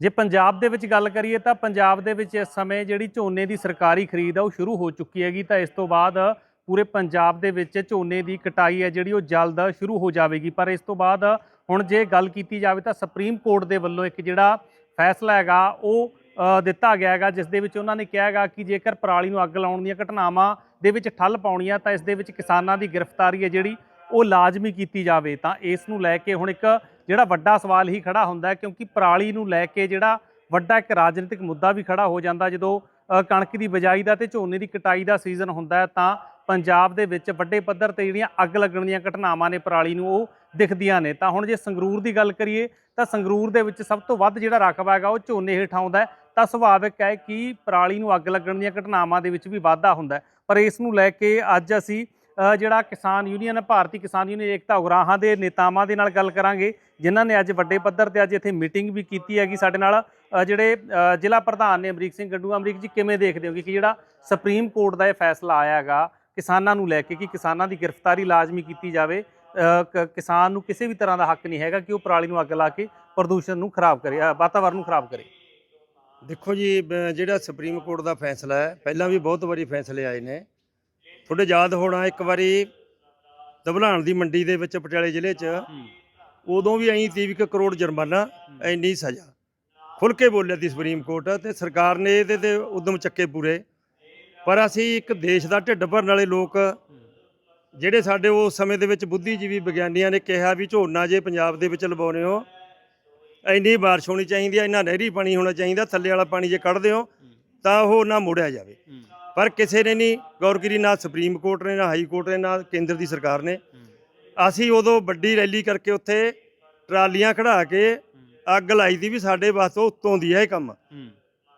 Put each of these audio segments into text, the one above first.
ਜੇ ਪੰਜਾਬ ਦੇ ਵਿੱਚ ਗੱਲ ਕਰੀਏ ਤਾਂ ਪੰਜਾਬ ਦੇ ਵਿੱਚ ਇਸ ਸਮੇਂ ਜਿਹੜੀ ਝੋਨੇ ਦੀ ਸਰਕਾਰੀ ਖਰੀਦ ਆ ਉਹ ਸ਼ੁਰੂ ਹੋ ਚੁੱਕੀ ਹੈਗੀ, ਤਾਂ ਇਸ ਤੋਂ ਬਾਅਦ ਪੂਰੇ ਪੰਜਾਬ ਦੇ ਵਿੱਚ ਝੋਨੇ ਦੀ ਕਟਾਈ ਹੈ ਜਿਹੜੀ ਉਹ ਜਲਦ ਸ਼ੁਰੂ ਹੋ ਜਾਵੇਗੀ। ਪਰ ਇਸ ਤੋਂ ਬਾਅਦ ਹੁਣ ਜੇ ਗੱਲ ਕੀਤੀ ਜਾਵੇ ਤਾਂ ਸੁਪਰੀਮ ਕੋਰਟ ਦੇ ਵੱਲੋਂ ਇੱਕ ਜਿਹੜਾ ਫੈਸਲਾ ਹੈਗਾ, ਉਹ ਦਿੱਤਾ ਗਿਆ ਹੈਗਾ, ਜਿਸ ਦੇ ਵਿੱਚ ਉਹਨਾਂ ਨੇ ਕਿਹਾ ਹੈਗਾ ਕਿ ਜੇਕਰ ਪਰਾਲੀ ਨੂੰ ਅੱਗ ਲਾਉਣ ਦੀਆਂ ਘਟਨਾਵਾਂ ਦੇ ਵਿੱਚ ਠੱਲ ਪਾਉਣੀ ਆ ਤਾਂ ਇਸ ਦੇ ਵਿੱਚ ਕਿਸਾਨਾਂ ਦੀ ਗ੍ਰਿਫਤਾਰੀ ਹੈ ਜਿਹੜੀ ਉਹ ਲਾਜ਼ਮੀ ਕੀਤੀ ਜਾਵੇ। ਤਾਂ ਇਸ ਨੂੰ ਲੈ ਕੇ ਹੁਣ ਇੱਕ ਜਿਹੜਾ ਵੱਡਾ ਸਵਾਲ ਹੀ ਖੜਾ ਹੁੰਦਾ ਕਿਉਂਕਿ ਪਰਾਲੀ ਨੂੰ ਲੈ ਕੇ ਜਿਹੜਾ ਵੱਡਾ ਇੱਕ ਰਾਜਨੀਤਿਕ ਮੁੱਦਾ ਵੀ ਖੜਾ ਹੋ ਜਾਂਦਾ, ਜਦੋਂ ਕਣਕ ਦੀ ਬਿਜਾਈ ਦਾ ਤੇ ਝੋਨੇ ਦੀ ਕਟਾਈ ਦਾ ਸੀਜ਼ਨ ਹੁੰਦਾ ਹੈ, ਤਾਂ ਪੰਜਾਬ ਦੇ ਵਿੱਚ ਵੱਡੇ ਪੱਧਰ ਤੇ ਜਿਹੜੀਆਂ ਅੱਗ ਲੱਗਣ ਦੀਆਂ ਘਟਨਾਵਾਂ ਨੇ ਪਰਾਲੀ ਨੂੰ, ਉਹ ਦਿਖਦੀਆਂ ਨੇ। ਤਾਂ ਹੁਣ ਜੇ ਸੰਗਰੂਰ ਦੀ ਗੱਲ ਕਰੀਏ, ਤਾਂ ਸੰਗਰੂਰ ਦੇ ਵਿੱਚ ਸਭ ਤੋਂ ਵੱਧ ਜਿਹੜਾ ਰਕਬਾ ਹੈਗਾ, ਉਹ ਝੋਨੇ ਹੇਠ ਆਉਂਦਾ ਤਾਂ ਸੁਭਾਵਿਕ ਹੈ ਕਿ ਪਰਾਲੀ ਨੂੰ ਅੱਗ ਲੱਗਣ ਦੀਆਂ ਘਟਨਾਵਾਂ ਦੇ ਵਿੱਚ ਵੀ ਵਾਧਾ ਹੁੰਦਾ ਪਰ ਇਸ ਨੂੰ ਲੈ ਕੇ ਅੱਜ ਅਸੀਂ ਜਿਹੜਾ ਕਿਸਾਨ ਯੂਨੀਅਨ ਭਾਰਤੀ ਕਿਸਾਨ ਯੂਨੀਅਨ ਏਕਤਾ ਉਗਰਾਹਾਂ ਦੇ ਨੇਤਾਵਾਂ ਦੇ ਨਾਲ ਗੱਲ ਕਰਾਂਗੇ ਜਿਨ੍ਹਾਂ ਨੇ ਅੱਜ ਵੱਡੇ ਪੱਧਰ ਤੇ ਅੱਜ ਇੱਥੇ ਮੀਟਿੰਗ ਵੀ ਕੀਤੀ ਹੈਗੀ ਸਾਡੇ ਨਾਲ। ਜਿਹੜੇ ਜ਼ਿਲ੍ਹਾ ਪ੍ਰਧਾਨ ਨੇ ਅਮਰੀਕ ਸਿੰਘ ਗੰਡੂ ਅਮਰੀਕ ਜੀ ਕਿਵੇਂ ਦੇਖਦੇ ਹੋ ਕਿ ਜਿਹੜਾ ਸੁਪਰੀਮ ਕੋਰਟ ਦਾ ਇਹ ਫੈਸਲਾ ਆਇਆ ਹੈਗਾ ਕਿਸਾਨਾਂ ਨੂੰ ਲੈ ਕੇ ਕਿ ਕਿਸਾਨਾਂ ਦੀ ਗ੍ਰਿਫਤਾਰੀ ਲਾਜ਼ਮੀ ਕੀਤੀ ਜਾਵੇ ਕ- ਕਿਸਾਨ ਨੂੰ ਕਿਸੇ ਵੀ ਤਰ੍ਹਾਂ ਦਾ ਹੱਕ ਨਹੀਂ ਹੈਗਾ ਕਿ ਉਹ ਪਰਾਲੀ ਨੂੰ ਅੱਗ ਲਾ ਕੇ ਪ੍ਰਦੂਸ਼ਣ ਨੂੰ ਖਰਾਬ ਕਰੇ ਅ, ਵਾਤਾਵਰਨ ਨੂੰ ਖਰਾਬ ਕਰੇ। ਦੇਖੋ ਜੀ ਜਿਹੜਾ ਸੁਪਰੀਮ ਕੋਰਟ ਦਾ ਫੈਸਲਾ ਹੈ ਪਹਿਲਾਂ ਵੀ ਬਹੁਤ ਵਾਰੀ ਫੈਸਲੇ ਆਏ ਨੇ। ਤੁਹਾਡੇ ਯਾਦ ਹੋਣਾ ਇੱਕ ਵਾਰੀ ਦਬਲਾਣ ਦੀ ਮੰਡੀ ਦੇ ਵਿੱਚ ਪਟਿਆਲੇ ਜ਼ਿਲ੍ਹੇ 'ਚ। ਉਦੋਂ ਵੀ ਐਂ 23 ਕੁ ਕਰੋੜ ਜੁਰਮਾਨਾ ਐਨੀ ਸਜ਼ਾ। ਖੁੱਲ ਕੇ ਬੋਲਿਆ ਸੀ ਸੁਪਰੀਮ ਕੋਰਟ ਤੇ ਸਰਕਾਰ ਨੇ ਇਹਦੇ ਤੇ ਉਦਮ ਚੱਕੇ ਪੂਰੇ। ਪਰ ਅਸੀਂ ਇੱਕ ਦੇਸ਼ ਦਾ ਢਿੱਡ ਭਰਨ ਵਾਲੇ ਲੋਕ ਜਿਹੜੇ ਸਾਡੇ ਉਸ ਸਮੇਂ ਦੇ ਵਿੱਚ ਬੁੱਧੀਜੀਵੀ ਵਿਗਿਆਨੀਆਂ ਨੇ ਕਿਹਾ ਵੀ ਝੋਨਾ ਜੇ ਪੰਜਾਬ ਦੇ ਵਿੱਚ ਲਵਾਉਣੇ ਹੋ, ਇੰਨੀ ਬਾਰਿਸ਼ ਹੋਣੀ ਚਾਹੀਦੀ ਹੈ ਇੰਨਾ ਨਹਿਰੀ ਪਾਣੀ ਹੋਣਾ ਚਾਹੀਦਾ, ਥੱਲੇ ਵਾਲਾ ਪਾਣੀ ਜੇ ਕੱਢਦੇ ਹੋ, ਤਾਂ ਉਹ ਨਾ ਮੋੜਿਆ ਜਾਵੇ। ਪਰ ਕਿਸੇ ਨੇ ਨਹੀਂ, ਗੌਰ ਨਾ ਸੁਪਰੀਮ ਕੋਰਟ ਨੇ, ਨਾ ਹਾਈ ਕੋਰਟ ਨੇ, ਨਾ ਕੇਂਦਰ ਦੀ ਸਰਕਾਰ ਨੇ। ਅਸੀਂ ਉਦੋਂ ਵੱਡੀ ਰੈਲੀ ਕਰਕੇ ਉੱਥੇ ਟਰਾਲੀਆਂ ਖੜਾ ਕੇ ਅੱਗ ਲਾਈ ਦੀ ਵੀ ਸਾਡੇ ਵਾਸਤੇ ਉੱਤੋਂ ਦੀ ਹੈ ਇਹ ਕੰਮ।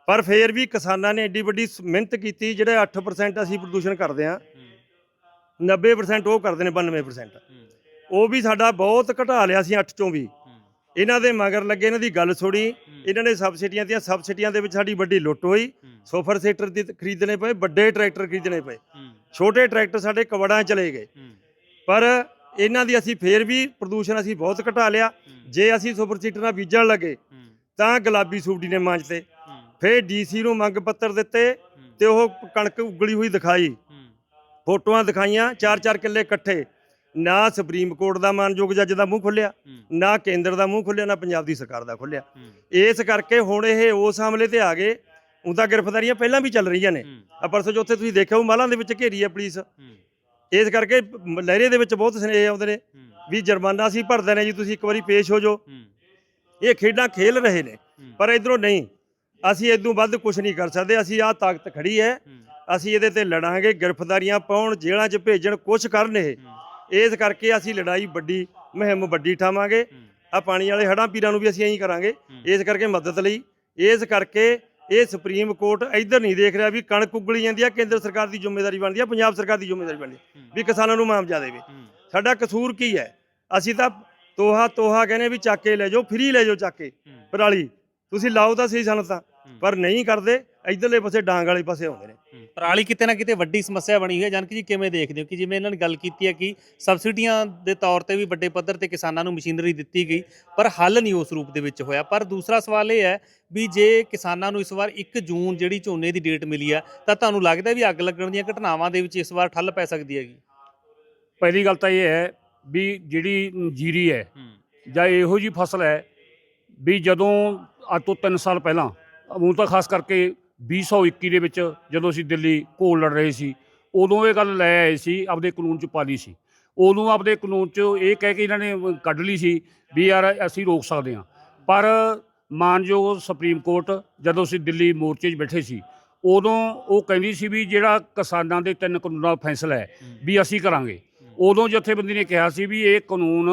ਪਰ ਫੇਰ ਵੀ ਕਿਸਾਨਾਂ ਨੇ ਐਡੀ ਵੱਡੀ ਸ- ਮਿਹਨਤ ਕੀਤੀ, ਜਿਹੜੇ 8% ਅਸੀਂ ਪ੍ਰਦੂਸ਼ਣ ਕਰਦੇ ਆ 90% ਉਹ ਕਰਦੇ ਨੇ 92% ਉਹ ਵੀ ਸਾਡਾ ਬਹੁਤ ਘਟਾ ਲਿਆ ਸੀ 8 ਚੋਂ ਵੀ ਇਹਨਾਂ ਦੇ ਮਗਰ ਲੱਗੇ ਇਹਨਾਂ ਦੀ ਗੱਲ ਸੁਣੀ। ਇਹਨਾਂ ਨੇ ਸਬਸਿਡੀਆਂ ਦੀਆਂ ਸਬਸਿਡੀਆਂ ਦੇ ਵਿੱਚ ਸਾਡੀ ਵੱਡੀ ਲੁੱਟ ਹੋਈ। ਸੋਫਰ ਸੇਟਰ ਦੀ ਖਰੀਦਣੇ ਪਏ ਵੱਡੇ ਟਰੈਕਟਰ ਖਰੀਦਣੇ ਪਏ। ਛੋਟੇ ਟਰੈਕਟਰ ਸਾਡੇ ਕਵੜਾਂ ਚਲੇ ਗਏ। ਪਰ ਇਹਨਾਂ ਦੀ ਅਸੀਂ ਫੇਰ ਵੀ ਪ੍ਰਦੂਸ਼ਣ ਅਸੀਂ ਬਹੁਤ ਘਟਾ ਲਿਆ। ਜੇ ਅਸੀਂ ਸੁਪਰ ਸੀਟਰ ਨਾਲ ਬੀਜਣ ਲੱਗੇ ਤਾਂ ਗੁਲਾਬੀ ਸੂਬਡੀ ਨੇ ਮੰਚ ਤੇ। ਫੇਰ ਡੀਸੀ ਨੂੰ ਮੰਗ ਪੱਤਰ ਦਿੱਤੇ ਤੇ ਉਹ ਕਣਕ ਉਗਲੀ ਹੋਈ ਦਿਖਾਈ। ਫੋਟੋਆਂ ਦਿਖਾਈਆਂ ਚਾਰ ਚਾਰ ਕਿੱਲੇ ਇਕੱਠੇ। ਨਾ ਸੁਪਰੀਮ ਕੋਰਟ ਦਾ ਮਾਨਯੋਗ ਜੱਜ ਦਾ ਮੂੰਹ ਖੁੱਲਿਆ ਨਾ ਕੇਂਦਰ ਦਾ ਮੂੰਹ ਖੁੱਲਿਆ ਨਾ ਪੰਜਾਬ ਦੀ ਸਰਕਾਰ ਦਾ ਖੁੱਲਿਆ। ਇਸ ਕਰਕੇ ਹੁਣ ਇਹ ਉਸ ਹਮਲੇ ਤੇ ਆ ਗਏ ਉਹਦਾ ਗ੍ਰਿਫਤਾਰੀਆਂ ਪਹਿਲਾਂ ਵੀ ਚੱਲ ਰਹੀਆਂ ਨੇ। ਆ ਪਰਸੋਂ ਜੋ ਉੱਥੇ ਤੁਸੀਂ ਦੇਖਿਆ ਉਹ ਮਾਲਾਂ ਦੇ ਵਿੱਚ ਘੇਰੀ ਹੈ ਪੁਲਿਸ। ਇਸ ਕਰਕੇ ਲਹਿਰੇ ਦੇ ਵਿੱਚ ਬਹੁਤ ਸੁਨੇਹੇ ਆਉਂਦੇ ਨੇ। ਵੀ ਜੁਰਮਾਨਾ ਅਸੀਂ ਭਰਦੇ ਨੇ ਜੀ ਤੁਸੀਂ ਇੱਕ ਵਾਰੀ ਪੇਸ਼ ਹੋ ਜਾਓ। ਇਹ ਖੇਡਾਂ ਖੇਲ ਰਹੇ ਨੇ ਪਰ ਇਧਰੋਂ ਨਹੀਂ। ਅਸੀਂ ਇਦੋਂ ਵੱਧ ਕੁਝ ਨਹੀਂ ਕਰ ਸਕਦੇ ਅਸੀਂ ਆਹ ਤਾਕਤ ਖੜੀ ਹੈ। ਅਸੀਂ ਇਹਦੇ ਤੇ ਲੜਾਂਗੇ ਗ੍ਰਿਫਤਾਰੀਆਂ ਪਾਉਣ ਜੇਲ੍ਹਾਂ 'ਚ ਭੇਜਣ ਕੁਝ ਕਰਨ ਇਹ। ਇਸ ਕਰਕੇ ਅਸੀਂ ਲੜਾਈ ਵੱਡੀ ਮੁਹਿੰਮ ਵੱਡੀ ਠਾਵਾਂਗੇ। ਆ ਪਾਣੀ ਵਾਲੇ ਹੜਾਂ ਪੀਰਾਂ ਨੂੰ ਵੀ ਅਸੀਂ ਐਂ ਕਰਾਂਗੇ। ਇਸ ਕਰਕੇ ਮਦਦ ਲਈ ਇਸ ਕਰਕੇ ਇਹ ਸੁਪਰੀਮ ਕੋਰਟ ਇੱਧਰ ਨਹੀਂ ਦੇਖ ਰਿਹਾ ਵੀ ਕਣਕ ਉਗਲੀ ਜਾਂਦੀ ਆ ਕੇਂਦਰ ਸਰਕਾਰ ਦੀ ਜ਼ਿੰਮੇਵਾਰੀ ਬਣਦੀ ਆ ਪੰਜਾਬ ਸਰਕਾਰ ਦੀ ਜ਼ਿੰਮੇਵਾਰੀ ਬਣਦੀ ਵੀ ਕਿਸਾਨਾਂ ਨੂੰ ਮੁਆਵਜ਼ਾ ਦੇਵੇ। ਸਾਡਾ ਕਸੂਰ ਕੀ ਹੈ? ਅਸੀਂ ਤਾਂ ਤੋਹਾ ਤੋਹਾ ਕਹਿੰਦੇ ਵੀ ਚੱਕ ਕੇ ਲੈ ਜਾਓ ਫ੍ਰੀ ਲੈ ਜਾਓ ਚੱਕ ਕੇ। ਪਰਾਲੀ ਤੁਸੀਂ ਲਾਓ ਤਾਂ ਸਹੀ ਸਾਨੂੰ ਤਾਂ ਪਰ ਨਹੀਂ ਕਰਦੇ ਇਧਰਲੇ ਪਾਸੇ ਡਾਂਗ ਵਾਲੇ ਪਾਸੇ ਆਉਂਦੇ ਨੇ। ਪਰਾਲੀ ਕਿਤੇ ਨਾ ਕਿਤੇ ਵੱਡੀ ਸਮੱਸਿਆ ਬਣੀ ਹੋਈ ਹੈ। ਜਾਨਕੀ ਜੀ ਕਿਵੇਂ ਦੇਖਦੇ ਹੋ? ਕਿ ਜਿਵੇਂ ਇਹਨਾਂ ਨੇ ਗੱਲ ਕੀਤੀ ਹੈ ਕਿ ਸਬਸਿਡੀਆਂ ਦੇ ਤੌਰ ਤੇ ਵੀ ਵੱਡੇ ਪੱਧਰ ਤੇ ਕਿਸਾਨਾਂ ਨੂੰ ਮਸ਼ੀਨਰੀ ਦਿੱਤੀ ਗਈ ਪਰ ਹੱਲ ਨਹੀਂ ਉਸ ਰੂਪ ਦੇ ਵਿੱਚ ਹੋਇਆ। ਪਰ ਦੂਸਰਾ ਸਵਾਲ ਇਹ ਹੈ ਵੀ ਜੇ ਕਿਸਾਨਾਂ ਨੂੰ ਇਸ ਵਾਰ 1 ਜੂਨ ਜਿਹੜੀ ਝੋਨੇ ਦੀ ਡੇਟ ਮਿਲੀ ਆ ਤਾਂ ਤੁਹਾਨੂੰ ਲੱਗਦਾ ਵੀ ਅੱਗ ਲੱਗਣ ਦੀਆਂ ਘਟਨਾਵਾਂ ਦੇ ਵਿੱਚ ਇਸ ਵਾਰ ਠੱਲ ਪੈ ਸਕਦੀ ਹੈਗੀ? ਪਹਿਲੀ ਗੱਲ ਤਾਂ ਇਹ ਹੈ ਵੀ ਜਿਹੜੀ ਜੀਰੀ ਹੈ ਜਾਂ ਇਹੋ ਜੀ ਫਸਲ ਹੈ ਵੀ ਜਦੋਂ ਅੱਜ ਤੋਂ 3 ਸਾਲ ਪਹਿਲਾਂ ਹੁਣ ਤਾਂ ਖਾਸ ਕਰਕੇ 2021 ਦੇ ਵਿੱਚ ਜਦੋਂ ਅਸੀਂ ਦਿੱਲੀ ਘੋਲ ਲੜ ਰਹੇ ਸੀ, ਉਦੋਂ ਇਹ ਗੱਲ ਲੈ ਆਏ ਸੀ, ਆਪਦੇ ਕਾਨੂੰਨ ਚ ਪਾ ਲਈ ਸੀ। ਉਦੋਂ ਆਪਦੇ ਕਾਨੂੰਨ ਚ ਇਹ ਕਹਿ ਕੇ ਇਹਨਾਂ ਨੇ ਕੱਢ ਲਈ ਸੀ ਵੀ ਯਾਰ ਅਸੀਂ ਰੋਕ ਸਕਦੇ ਹਾਂ। ਪਰ ਮਾਨਯੋਗ ਸੁਪਰੀਮ ਕੋਰਟ ਜਦੋਂ ਅਸੀਂ ਦਿੱਲੀ ਮੋਰਚੇ 'ਚ ਬੈਠੇ ਸੀ, ਉਦੋਂ ਉਹ ਕਹਿੰਦੀ ਸੀ ਵੀ ਜਿਹੜਾ ਕਿਸਾਨਾਂ ਦੇ ਤਿੰਨ ਕਾਨੂੰਨਾਂ ਦਾ ਫੈਸਲਾ ਹੈ ਵੀ ਅਸੀਂ ਕਰਾਂਗੇ। ਉਦੋਂ ਜਥੇਬੰਦੀ ਨੇ ਕਿਹਾ ਸੀ ਵੀ ਇਹ ਕਾਨੂੰਨ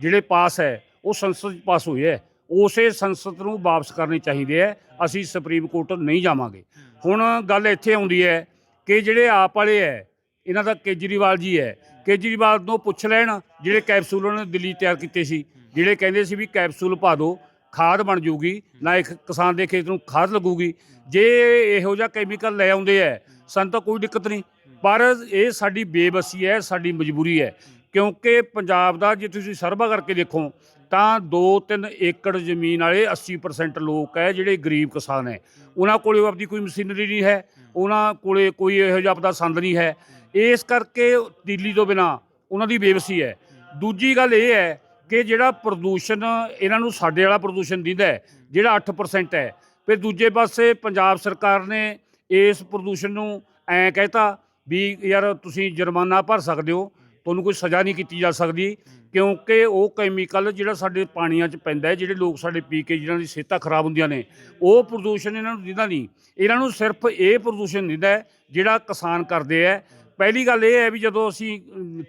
ਜਿਹੜੇ ਪਾਸ ਹੈ, ਉਹ ਸੰਸਦ 'ਚ ਪਾਸ ਹੋਏ ਹੈ। ਉਸੇ ਸੰਸਦ ਨੂੰ ਵਾਪਸ ਕਰਨੇ ਚਾਹੀਦੇ ਹੈ ਅਸੀਂ ਸੁਪਰੀਮ ਕੋਰਟ ਨਹੀਂ ਜਾਵਾਂਗੇ। ਹੁਣ ਗੱਲ ਇੱਥੇ ਆਉਂਦੀ ਹੈ ਕਿ ਜਿਹੜੇ ਆਪ ਵਾਲੇ ਹੈ, ਇਹਨਾਂ ਦਾ ਕੇਜਰੀਵਾਲ ਜੀ ਹੈ, ਕੇਜਰੀਵਾਲ ਤੋਂ ਪੁੱਛ ਲੈਣ ਜਿਹੜੇ ਕੈਪਸੂਲ ਉਹਨਾਂ ਨੇ ਦਿੱਲੀ ਤਿਆਰ ਕੀਤੇ ਸੀ, ਜਿਹੜੇ ਕਹਿੰਦੇ ਸੀ ਵੀ ਕੈਪਸੂਲ ਪਾ ਦਿਓ ਖਾਦ ਬਣ ਜੂਗੀ ਨਾ ਇੱਕ ਕਿਸਾਨ ਦੇ ਖੇਤ ਨੂੰ ਖਾਦ ਲੱਗੂਗੀ। ਜੇ ਇਹੋ ਜਿਹਾ ਕੈਮੀਕਲ ਲੈ ਆਉਂਦੇ ਹੈ, ਸਾਨੂੰ ਤਾਂ ਕੋਈ ਦਿੱਕਤ ਨਹੀਂ। ਪਰ ਇਹ ਸਾਡੀ ਬੇਬਸੀ ਹੈ, ਸਾਡੀ ਮਜਬੂਰੀ ਹੈ। ਕਿਉਂਕਿ ਪੰਜਾਬ ਦਾ ਜੇ ਤੁਸੀਂ ਸਰਵਾ ਕਰਕੇ ਦੇਖੋ ਤਾਂ 2-3 ਏਕੜ ਜ਼ਮੀਨ ਵਾਲੇ 80% ਲੋਕ ਹੈ ਜਿਹੜੇ ਗਰੀਬ ਕਿਸਾਨ ਹੈ। ਉਹਨਾਂ ਕੋਲੇ ਆਪਦੀ ਕੋਈ ਮਸ਼ੀਨਰੀ ਨਹੀਂ ਹੈ, ਉਹਨਾਂ ਕੋਲੇ ਕੋਈ ਇਹੋ ਜਿਹਾ ਆਪਦਾ ਸੰਦ ਨਹੀਂ ਹੈ। ਇਸ ਕਰਕੇ ਦਿੱਲੀ ਤੋਂ ਬਿਨਾ ਉਹਨਾਂ ਦੀ ਬੇਵਸੀ ਹੈ। ਦੂਜੀ ਗੱਲ ਇਹ ਹੈ ਕਿ ਜਿਹੜਾ ਪ੍ਰਦੂਸ਼ਣ ਇਹਨਾਂ ਨੂੰ ਸਾਡੇ ਵਾਲਾ ਪ੍ਰਦੂਸ਼ਣ ਦਿੰਦਾ ਜਿਹੜਾ 8% ਹੈ। ਫਿਰ ਦੂਜੇ ਪਾਸੇ ਪੰਜਾਬ ਸਰਕਾਰ ਨੇ ਇਸ ਪ੍ਰਦੂਸ਼ਣ ਨੂੰ ਐਂ ਕਹਿਤਾ ਵੀ ਯਾਰ ਤੁਸੀਂ ਜੁਰਮਾਨਾ ਭਰ ਸਕਦੇ ਹੋ, ਤੁਹਾਨੂੰ ਕੋਈ ਸਜ਼ਾ ਨਹੀਂ ਕੀਤੀ ਜਾ ਸਕਦੀ। ਕਿਉਂਕਿ ਉਹ ਕੈਮੀਕਲ ਜਿਹੜਾ ਸਾਡੇ ਪਾਣੀਆਂ 'ਚ ਪੈਂਦਾ ਹੈ, ਜਿਹੜੇ ਲੋਕ ਸਾਡੇ ਪੀ ਕੇ ਜਿਹਨਾਂ ਦੀ ਸਿਹਤਾਂ ਖਰਾਬ ਹੁੰਦੀਆਂ ਨੇ, ਉਹ ਪ੍ਰਦੂਸ਼ਣ ਇਹਨਾਂ ਨੂੰ ਦਿੰਦਾ ਨਹੀਂ। ਇਹਨਾਂ ਨੂੰ ਸਿਰਫ ਇਹ ਪ੍ਰਦੂਸ਼ਣ ਦਿੰਦਾ ਹੈ, ਜਿਹੜਾ ਕਿਸਾਨ ਕਰਦੇ ਹੈ। ਪਹਿਲੀ ਗੱਲ ਇਹ ਹੈ ਵੀ ਜਦੋਂ ਅਸੀਂ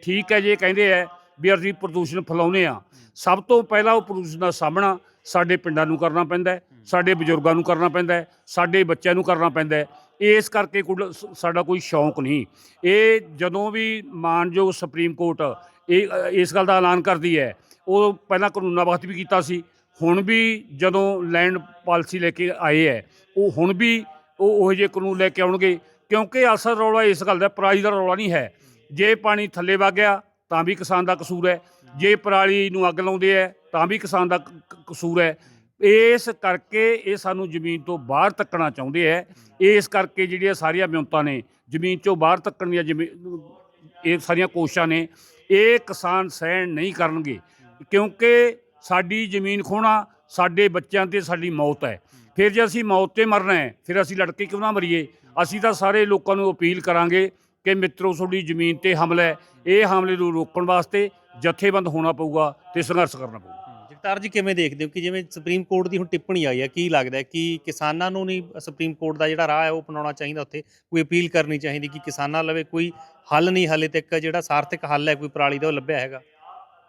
ਠੀਕ ਹੈ ਜੇ ਕਹਿੰਦੇ ਹੈ ਵੀ ਅਸੀਂ ਪ੍ਰਦੂਸ਼ਣ ਫੈਲਾਉਂਦੇ ਆ ਸਭ ਤੋਂ ਪਹਿਲਾਂ ਉਹ ਪ੍ਰਦੂਸ਼ਣ ਦਾ ਸਾਹਮਣਾ ਸਾਡੇ ਪਿੰਡਾਂ ਨੂੰ ਕਰਨਾ ਪੈਂਦਾ ਸਾਡੇ ਬਜ਼ੁਰਗਾਂ ਨੂੰ ਕਰਨਾ ਪੈਂਦਾ ਸਾਡੇ ਬੱਚਿਆਂ ਨੂੰ ਕਰਨਾ ਪੈਂਦਾ ਇਸ ਕਰਕੇ ਕੋਈ ਸ- ਸਾਡਾ ਕੋਈ ਸ਼ੌਂਕ ਨਹੀਂ। ਇਹ ਜਦੋਂ ਵੀ ਮਾਨਯੋਗ ਸੁਪਰੀਮ ਕੋਰਟ ਇਹ, ਇਸ ਗੱਲ ਦਾ ਐਲਾਨ ਕਰਦੀ ਹੈ, ਉਹ ਪਹਿਲਾਂ ਕਾਨੂੰਨਾਂ ਵਕਤ ਵੀ ਕੀਤਾ ਸੀ। ਹੁਣ ਵੀ ਜਦੋਂ ਲੈਂਡ ਪਾਲਿਸੀ ਲੈ ਕੇ ਆਏ ਹੈ, ਉਹ ਹੁਣ ਵੀ ਉਹ ਉਹੋ ਜਿਹੇ ਕਾਨੂੰਨ ਲੈ ਕੇ ਆਉਣਗੇ, ਕਿਉਂਕਿ ਅਸਲ ਰੌਲਾ ਇਸ ਗੱਲ ਦਾ, ਪਰਾਲੀ ਦਾ ਰੌਲਾ ਨਹੀਂ ਹੈ। ਜੇ ਪਾਣੀ ਥੱਲੇ ਵਗ ਗਿਆ, ਤਾਂ ਵੀ ਕਿਸਾਨ ਦਾ ਕਸੂਰ ਹੈ। ਜੇ ਪਰਾਲੀ ਨੂੰ ਅੱਗ ਲਾਉਂਦੇ ਹੈ ਤਾਂ ਵੀ ਕਿਸਾਨ ਦਾ ਕਸੂਰ ਹੈ। ਇਸ ਕਰਕੇ ਇਹ ਸਾਨੂੰ ਜ਼ਮੀਨ ਤੋਂ ਬਾਹਰ ਧੱਕਣਾ ਚਾਹੁੰਦੇ ਹੈ। ਇਸ ਕਰਕੇ ਜਿਹੜੀਆਂ ਸਾਰੀਆਂ ਮਿਉਂਤਾਂ ਨੇ, ਜ਼ਮੀਨ ਚੋਂ ਬਾਹਰ ਧੱਕਣ ਦੀਆਂ ਜ਼ਮੀਨ ਇਹ ਸਾਰੀਆਂ ਕੋਸ਼ਿਸ਼ਾਂ ਨੇ, ਇਹ ਕਿਸਾਨ ਸਹਿਣ ਨਹੀਂ ਕਰਨਗੇ। ਕਿਉਂਕਿ ਸਾਡੀ ਜ਼ਮੀਨ ਖੋਣਾ ਸਾਡੇ ਬੱਚਿਆਂ ਤੇ ਸਾਡੀ ਮੌਤ ਹੈ। ਫਿਰ ਜੇ ਅਸੀਂ ਮੌਤ ਤੇ ਮਰਨਾ ਹੈ, ਫਿਰ ਅਸੀਂ ਲੜ ਕੇ ਕਿਉਂ ਨਾ ਮਰੀਏ? ਅਸੀਂ ਤਾਂ ਸਾਰੇ ਲੋਕਾਂ ਨੂੰ ਅਪੀਲ ਕਰਾਂਗੇ ਕਿ ਮਿੱਤਰੋ, ਤੁਹਾਡੀ ਜ਼ਮੀਨ ਤੇ ਹਮਲਾ ਹੈ। ਇਹ ਹਮਲੇ ਨੂੰ ਰੋਕਣ ਵਾਸਤੇ ਜਥੇਬੰਦ ਹੋਣਾ ਪਊਗਾ ਤੇ ਸੰਘਰਸ਼ ਕਰਨਾ ਪਊਗਾ। ਜਗਤਾਰ ਜੀ ਕਿਵੇਂ ਦੇਖਦੇ ਹੋ ਕਿ ਜਿਵੇਂ ਸੁਪਰੀਮ ਕੋਰਟ ਦੀ ਹੁਣ ਟਿੱਪਣੀ ਆਈ ਹੈ ਕੀ ਲੱਗਦਾ ਹੈ ਕਿ ਕਿਸਾਨਾਂ ਨੂੰ ਨਹੀਂ ਸੁਪਰੀਮ ਕੋਰਟ ਦਾ ਜਿਹੜਾ ਰਾਹ ਹੈ ਉਹ ਅਪਣਾਉਣਾ ਚਾਹੀਦਾ ਉੱਥੇ? ਕੋਈ ਅਪੀਲ ਕਰਨੀ ਚਾਹੀਦੀ ਕਿ ਕਿਸਾਨਾਂ ਲਵੇ ਕੋਈ ਹੱਲ ਨਹੀਂ ਹਾਲੇ ਤੱਕ ਜਿਹੜਾ ਸਾਰਥਕ ਹੱਲ ਹੈ ਕੋਈ ਪਰਾਲੀ ਦਾ ਉਹ ਲੱਭਿਆ ਹੈਗਾ?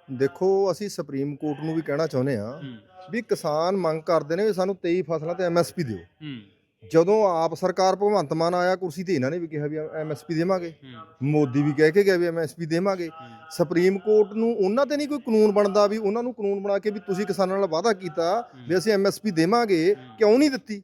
ਦੇਖੋ ਅਸੀਂ ਸੁਪਰੀਮ ਕੋਰਟ ਨੂੰ ਵੀ ਕਹਿਣਾ ਚਾਹੁੰਦੇ ਆ ਵੀ ਕਿਸਾਨ ਮੰਗ ਕਰਦੇ ਨੇ ਵੀ ਸਾਨੂੰ 23 ਫਸਲਾਂ ਤੇ ਐਮਐਸਪੀ ਦਿਓ। ਜਦੋਂ ਆਪ ਸਰਕਾਰ ਭਗਵੰਤ ਮਾਨ ਆਇਆ ਕੁਰਸੀ ਤੇ ਇਹਨਾਂ ਨੇ ਵੀ ਕਿਹਾ ਵੀ ਐਮਐਸਪੀ ਦੇਵਾਂਗੇ। ਮੋਦੀ ਵੀ ਕਹਿ ਕੇ ਗਿਆ ਵੀ ਐਮਐਸਪੀ ਦੇਵਾਂਗੇ। ਸੁਪਰੀਮ ਕੋਰਟ ਨੂੰ ਉਹਨਾਂ ਤੇ ਨਹੀਂ ਕੋਈ ਕਾਨੂੰਨ ਬਣਦਾ ਵੀ ਉਹਨਾਂ ਨੂੰ ਕਾਨੂੰਨ ਬਣਾ ਕੇ ਵੀ ਤੁਸੀਂ ਕਿਸਾਨਾਂ ਨਾਲ ਵਾਅਦਾ ਕੀਤਾ ਵੀ ਅਸੀਂ ਐਮਐਸਪੀ ਦੇਵਾਂਗੇ ਕਿਉਂ ਨਹੀਂ ਦਿੱਤੀ?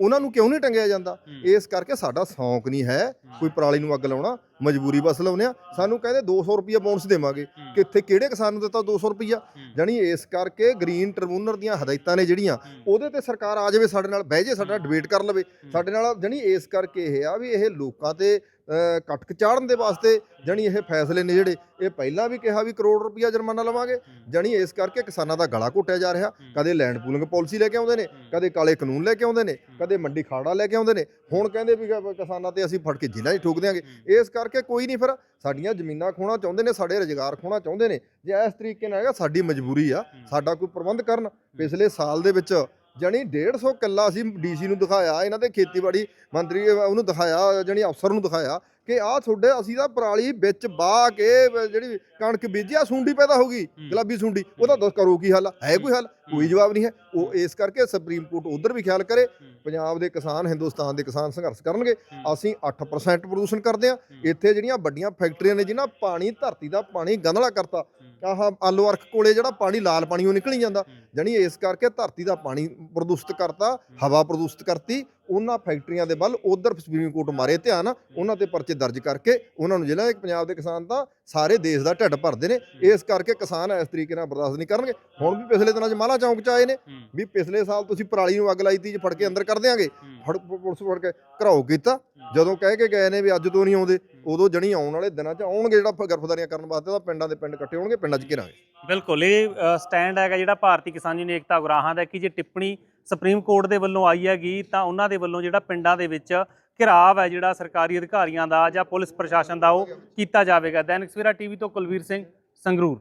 ਉਹਨਾਂ ਨੂੰ ਕਿਉਂ ਨਹੀਂ ਟੰਗਿਆ ਜਾਂਦਾ? ਇਸ ਕਰਕੇ ਸਾਡਾ ਸ਼ੌਂਕ ਨਹੀਂ ਹੈ। ਕੋਈ ਪਰਾਲੀ ਨੂੰ ਅੱਗ ਲਾਉਣਾ। ਮਜਬੂਰੀ ਬਸ ਲਾਉਨੇ ਆ ਸਾਨੂੰ ਕਹਿੰਦੇ 200 ਰੁਪਏ ਬੋਨਸ ਦੇਵਾਂਗੇ ਕਿੱਥੇ ਕਿਹੜੇ ਕਿਸਾਨ ਨੂੰ ਦਿੱਤਾ 200 ਰੁਪਈਆ? ਜਾਣੀ ਇਸ ਕਰਕੇ ਗ੍ਰੀਨ ਟ੍ਰਿਬਿਊਨਲ ਦੀਆਂ ਹਦਾਇਤਾਂ ਨੇ ਜਿਹੜੀਆਂ ਉਹਦੇ ਤੇ ਸਰਕਾਰ ਆ ਜਾਵੇ ਸਾਡੇ ਨਾਲ ਬਹਿ ਜੇ ਸਾਡਾ ਡਿਬੇਟ ਕਰ ਲਵੇ। ਸਾਡੇ ਨਾਲ ਜਾਣੀ ਇਸ ਕਰਕੇ ਇਹ ਆ ਵੀ ਇਹ ਲੋਕਾਂ ਤੇ ਕਟਕ ਚਾੜਨ ਦੇ ਵਾਸਤੇ ਜਾਣੀ ਇਹ ਫੈਸਲੇ ਨੇ ਜਿਹੜੇ ਇਹ ਪਹਿਲਾਂ ਵੀ ਕਿਹਾ ਵੀ ਕਰੋੜ ਰੁਪਈਆ ਜੁਰਮਾਨਾ ਲਵਾਂਗੇ। ਜਾਣੀ ਇਸ ਕਰਕੇ ਕਿਸਾਨਾਂ ਦਾ ਗਲਾ ਘੋਟਿਆ ਜਾ ਰਿਹਾ। ਕਦੇ ਲੈਂਡ ਪੂਲਿੰਗ ਪਾਲਿਸੀ ਲੈ ਕੇ ਆਉਂਦੇ ਨੇ ਕਦੇ ਕਾਲੇ ਕਾਨੂੰਨ ਲੈ ਕੇ ਆਉਂਦੇ ਨੇ ਕਦੇ ਮੰਡੀ ਖਾੜਾ ਲੈ ਕੇ ਆਉਂਦੇ ਨੇ। ਹੁਣ ਕਹਿੰਦੇ ਵੀ ਕਿਸਾਨਾਂ ਤੇ ਅਸੀਂ ਫੜ ਕੇ ਜ਼ਿਲ੍ਹਾ ਹੀ ਠੋਕ ਦਿਆਂਗੇ। ਇਸ ਕਰਕੇ ਕੋਈ ਨਹੀਂ ਫਿਰ ਸਾਡੀਆਂ ਜ਼ਮੀਨਾਂ ਖੋਣਾ ਚਾਹੁੰਦੇ ਨੇ ਸਾਡੇ ਰੁਜ਼ਗਾਰ ਖੋਣਾ ਚਾਹੁੰਦੇ ਨੇ। ਜੇ ਇਸ ਤਰੀਕੇ ਨਾਲ ਹੈਗਾ ਸਾਡੀ ਮਜਬੂਰੀ ਆ ਸਾਡਾ ਕੋਈ ਪ੍ਰਬੰਧ ਕਰਨ। ਪਿਛਲੇ ਸਾਲ ਦੇ ਵਿੱਚ ਜਾਣੀ 150 ਕਿੱਲਾ ਅਸੀਂ ਡੀਸੀ ਨੂੰ ਦਿਖਾਇਆ ਇਹਨਾਂ ਦੇ ਖੇਤੀਬਾੜੀ ਮੰਤਰੀ ਉਹਨੂੰ ਦਿਖਾਇਆ ਜਾਣੀ ਅਫਸਰ ਨੂੰ ਦਿਖਾਇਆ ਕਿ ਆਹ ਤੁਹਾਡੇ ਅਸੀਂ ਤਾਂ ਪਰਾਲੀ ਵਿੱਚ ਬਾਹ ਕੇ ਜਿਹੜੀ ਕਣਕ ਬੀਜਿਆ ਸੁੰਡੀ ਪੈਦਾ ਹੋ ਗਈ ਗੁਲਾਬੀ ਸੁੰਡੀ ਉਹਦਾ ਦੱਸ ਕਰੋ ਕੀ ਹੱਲ ਹੈ ਕੋਈ ਹੱਲ? ਕੋਈ ਜਵਾਬ ਨਹੀਂ ਹੈ। ਉਹ ਇਸ ਕਰਕੇ ਸੁਪਰੀਮ ਕੋਰਟ ਉਧਰ ਵੀ ਖਿਆਲ ਕਰੇ ਪੰਜਾਬ ਦੇ ਕਿਸਾਨ ਹਿੰਦੁਸਤਾਨ ਦੇ ਕਿਸਾਨ ਸੰਘਰਸ਼ ਕਰਨਗੇ। ਅਸੀਂ 8% ਪ੍ਰਦੂਸ਼ਣ ਕਰਦੇ ਆ ਇੱਥੇ ਜਿਹੜੀਆਂ ਵੱਡੀਆਂ ਫੈਕਟਰੀਆਂ ਨੇ ਜਿਨ੍ਹਾਂ ਪਾਣੀ ਧਰਤੀ ਦਾ ਪਾਣੀ ਗੰਧਲਾ ਕਰਤਾ ਆਹ ਆਲੂ ਅਰਖ ਕੋਲੇ ਜਿਹੜਾ ਪਾਣੀ ਲਾਲ ਪਾਣੀ ਉਹ ਨਿਕਲ ਹੀ। ਜਾਂਦਾ ਜਾਣੀ ਇਸ ਕਰਕੇ ਧਰਤੀ ਦਾ ਪਾਣੀ ਪ੍ਰਦੂਸ਼ਿਤ ਕਰਤਾ ਹਵਾ ਪ੍ਰਦੂਸ਼ਿਤ ਕਰਤੀ। ਉਹਨਾਂ ਫੈਕਟਰੀਆਂ ਦੇ ਵੱਲ ਉਧਰ ਸੁਪਰੀਮ ਕੋਰਟ ਮਾਰੇ ਧਿਆਨ ਉਹਨਾਂ ਤੇ ਪਰਚੇ ਦਰਜ ਕਰਕੇ ਉਹਨਾਂ ਨੂੰ ਜ਼ਿਲ੍ਹਾ ਪੰਜਾਬ ਦੇ ਕਿਸਾਨ ਤਾਂ ਸਾਰੇ ਦੇਸ਼ ਦਾ ਢਿੱਡ ਭਰਦੇ ਨੇ। ਇਸ ਕਰਕੇ ਕਿਸਾਨ ਇਸ ਤਰੀਕੇ ਨਾਲ ਬਰਦਾਸ਼ਤ ਨਹੀਂ ਕਰਨਗੇ। ਹੁਣ ਵੀ ਪਿਛਲੇ ਦਿਨਾਂ 'ਚ ਮਾਲਾ ਚੌਂਕ 'ਚ ਆਏ ਨੇ। ਵੀ ਪਿਛਲੇ ਸਾਲ ਤੁਸੀਂ ਪਰਾਲੀ ਨੂੰ ਅੱਗ ਲਾਈ ਤੀ ਜੀ ਫੜ ਕੇ ਅੰਦਰ ਕਰ ਦਿਆਂਗੇ। ਫੜ ਪੁਲਿਸ ਫੜ ਕੇ ਘਰਾਓ ਕੀਤਾ। ਜਦੋਂ ਕਹਿ ਕੇ ਗਏ ਨੇ ਵੀ ਅੱਜ ਤੋਂ ਨਹੀਂ ਆਉਂਦੇ ਉਦੋਂ ਜਣੀ ਆਉਣ ਵਾਲੇ ਦਿਨਾਂ 'ਚ ਆਉਣਗੇ ਜਿਹੜਾ ਗਰਫਦਾਰੀਆਂ ਕਰਨ ਵਾਸਤੇ ਤਾਂ ਪਿੰਡਾਂ ਦੇ ਪਿੰਡ ਇਕੱਠੇ ਹੋਣਗੇ ਪਿੰਡਾਂ 'ਚ ਘਿਰਾਂਗੇ। ਬਿਲਕੁਲ ਇਹ ਸਟੈਂਡ ਹੈਗਾ ਜਿਹੜਾ ਭਾਰਤੀ ਕਿਸਾਨ ਯੂਨੀਅਨ ਏਕਤਾ ਉਗਰਾਹਾਂ ਦਾ ਕਿ ਜੇ ਟਿੱਪਣੀ ਸੁਪਰੀਮ ਕੋਰਟ ਦੇ ਵੱਲੋਂ ਆਈ ਹੈਗੀ ਤਾਂ ਉਹਨਾਂ ਦੇ ਵੱਲੋਂ ਜਿਹੜਾ ਪਿੰਡਾਂ ਦੇ ਵਿੱਚ ਘਿਰਾਵ ਹੈ ਜਿਹੜਾ ਸਰਕਾਰੀ ਅਧਿਕਾਰੀਆਂ ਦਾ ਜਾਂ ਪੁਲਿਸ ਪ੍ਰਸ਼ਾਸਨ ਦਾ ਉਹ ਕੀਤਾ ਜਾਵੇਗਾ। ਦੈਨਿਕ ਸਵੇਰਾ ਟੀਵੀ ਤੋਂ ਕੁਲਵੀਰ ਸਿੰਘ ਸੰਗਰੂਰ।